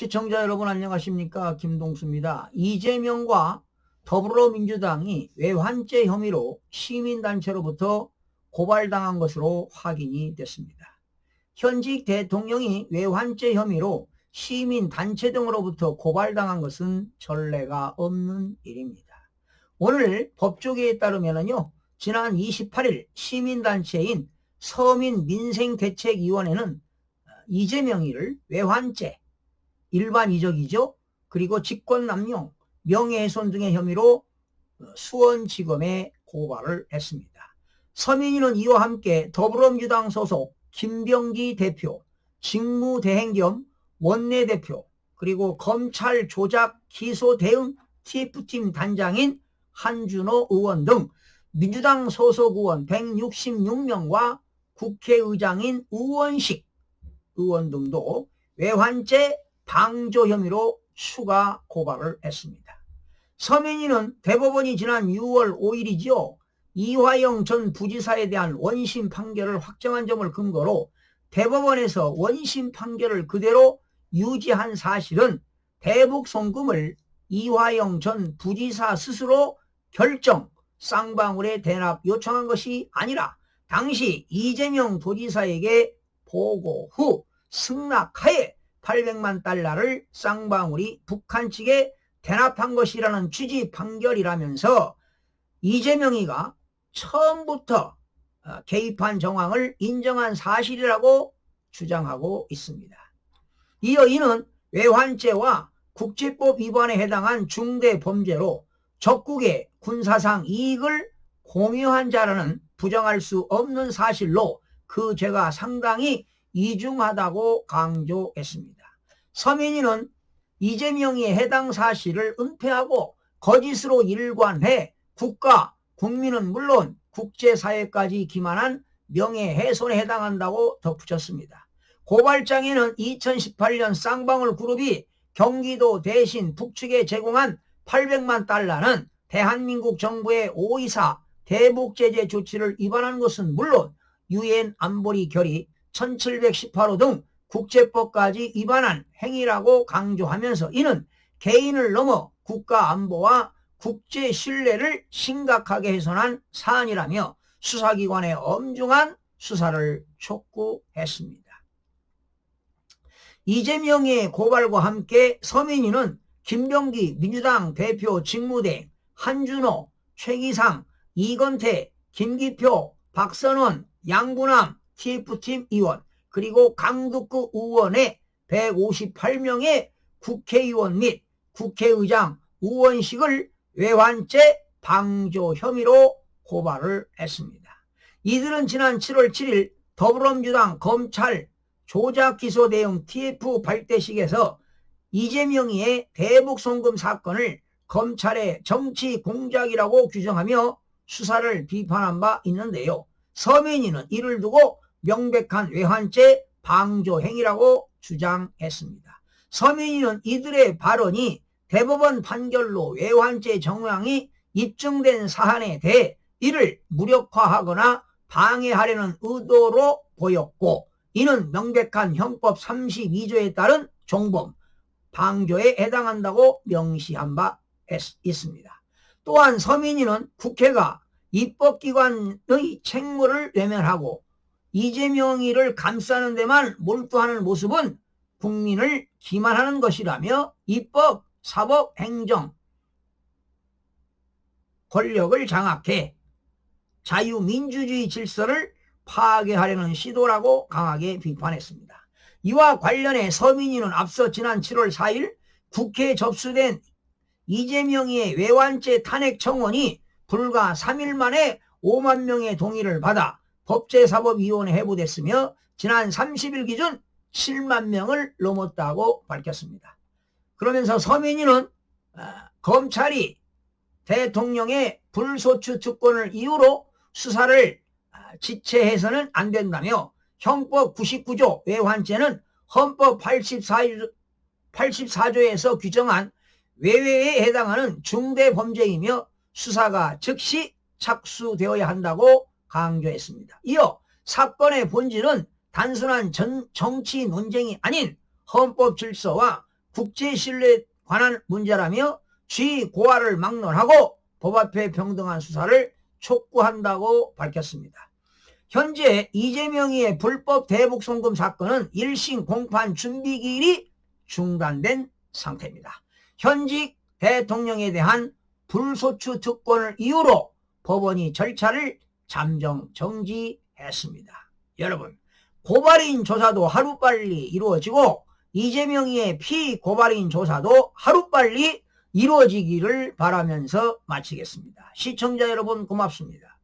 시청자 여러분 안녕하십니까 김동수입니다. 이재명과 더불어민주당이 외환죄 혐의로 시민단체로부터 고발당한 것으로 확인이 됐습니다. 현직 대통령이 외환죄 혐의로 시민단체 등으로부터 고발당한 것은 전례가 없는 일입니다. 오늘 법조계에 따르면요 지난 28일 시민단체인 서민민생대책위원회는 이재명이를 외환죄, 일반 이적이죠. 그리고 직권남용, 명예훼손 등의 혐의로 수원지검에 고발을 했습니다. 서민이는 이와 함께 더불어민주당 소속 김병기 대표, 직무대행 겸 원내대표, 그리고 검찰 조작 기소 대응 TF팀 단장인 한준호 의원 등 민주당 소속 의원 166명과 국회의장인 우원식 의원 등도 외환죄 방조 혐의로 추가 고발을 했습니다. 서민이는 대법원이 지난 6월 5일이지요. 이화영 전 부지사에 대한 원심 판결을 확정한 점을 근거로 대법원에서 원심 판결을 그대로 유지한 사실은 대북 송금을 이화영 전 부지사 스스로 결정 쌍방울에 대납 요청한 것이 아니라 당시 이재명 도지사에게 보고 후 승낙하에 800만 달러를 쌍방울이 북한 측에 대납한 것이라는 취지 판결이라면서 이재명이가 처음부터 어, 개입한 정황을 인정한 사실이라고 주장하고 있습니다. 이어 이는 외환죄와 국제법 위반에 해당한 중대 범죄로 적국의 군사상 이익을 공유한 자라는 부정할 수 없는 사실로 그 죄가 상당히 이중하다고 강조했습니다. 서민이는 이재명이 해당 사실을 은폐하고 거짓으로 일관해 국가, 국민은 물론 국제사회까지 기만한 명예훼손에 해당한다고 덧붙였습니다. 고발장에는 2018년 쌍방울 그룹이 경기도 대신 북측에 제공한 800만 달러는 대한민국 정부의 오이사 대북제재 조치를 위반한 것은 물론 유엔 안보리 결의 1718호 등 국제법까지 위반한 행위라고 강조하면서 이는 개인을 넘어 국가 안보와 국제 신뢰를 심각하게 훼손한 사안이라며 수사기관의 엄중한 수사를 촉구했습니다. 이재명의 고발과 함께 서민이는 김병기 민주당 대표 직무대 한준호, 최기상, 이건태, 김기표, 박선원, 양구남 TF팀 의원 그리고 강북구 의원의 158명의 국회의원 및 국회의장 의원식을 외환죄 방조 혐의로 고발을 했습니다. 이들은 지난 7월 7일 더불어민주당 검찰 조작 기소 대응 TF 발대식에서 이재명이의 대북 송금 사건을 검찰의 정치 공작이라고 규정하며 수사를 비판한 바 있는데요. 서민이는 이를 두고 명백한 외환죄 방조 행위라고 주장했습니다. 서민이는 이들의 발언이 대법원 판결로 외환죄 정황이 입증된 사안에 대해 이를 무력화하거나 방해하려는 의도로 보였고 이는 명백한 형법 32조에 따른 종범, 방조에 해당한다고 명시한 바 있습니다. 또한 서민이는 국회가 입법기관의 책무를 외면하고 이재명이를 감싸는 데만 몰두하는 모습은 국민을 기만하는 것이라며 입법, 사법, 행정 권력을 장악해 자유민주주의 질서를 파괴하려는 시도라고 강하게 비판했습니다. 이와 관련해 서민이는 앞서 지난 7월 4일 국회에 접수된 이재명의 외환죄 탄핵 청원이 불과 3일 만에 5만 명의 동의를 받아 법제사법위원회 해부됐으며 지난 30일 기준 7만 명을 넘었다고 밝혔습니다. 그러면서 서민이는 아, 검찰이 대통령의 불소추 특권을 이유로 수사를 아, 지체해서는 안 된다며 형법 99조 외환죄는 헌법 84조, 84조에서 규정한 외외에 해당하는 중대 범죄이며 수사가 즉시 착수되어야 한다고 강조했습니다. 이어 사건의 본질은 단순한 전, 정치 논쟁이 아닌 헌법 질서와 국제 신뢰에 관한 문제라며 쥐 고하를 막론하고 법 앞에 병등한 수사를 촉구한다고 밝혔습니다. 현재 이재명의 불법 대북 송금 사건은 1심 공판 준비 기일이 중단된 상태입니다. 현직 대통령에 대한 불소추 특권을 이유로 법원이 절차를 잠정 정지했습니다. 여러분, 고발인 조사도 하루빨리 이루어지고 이재명의 피고발인 조사도 하루빨리 이루어지기를 바라면서 마치겠습니다. 시청자 여러분 고맙습니다.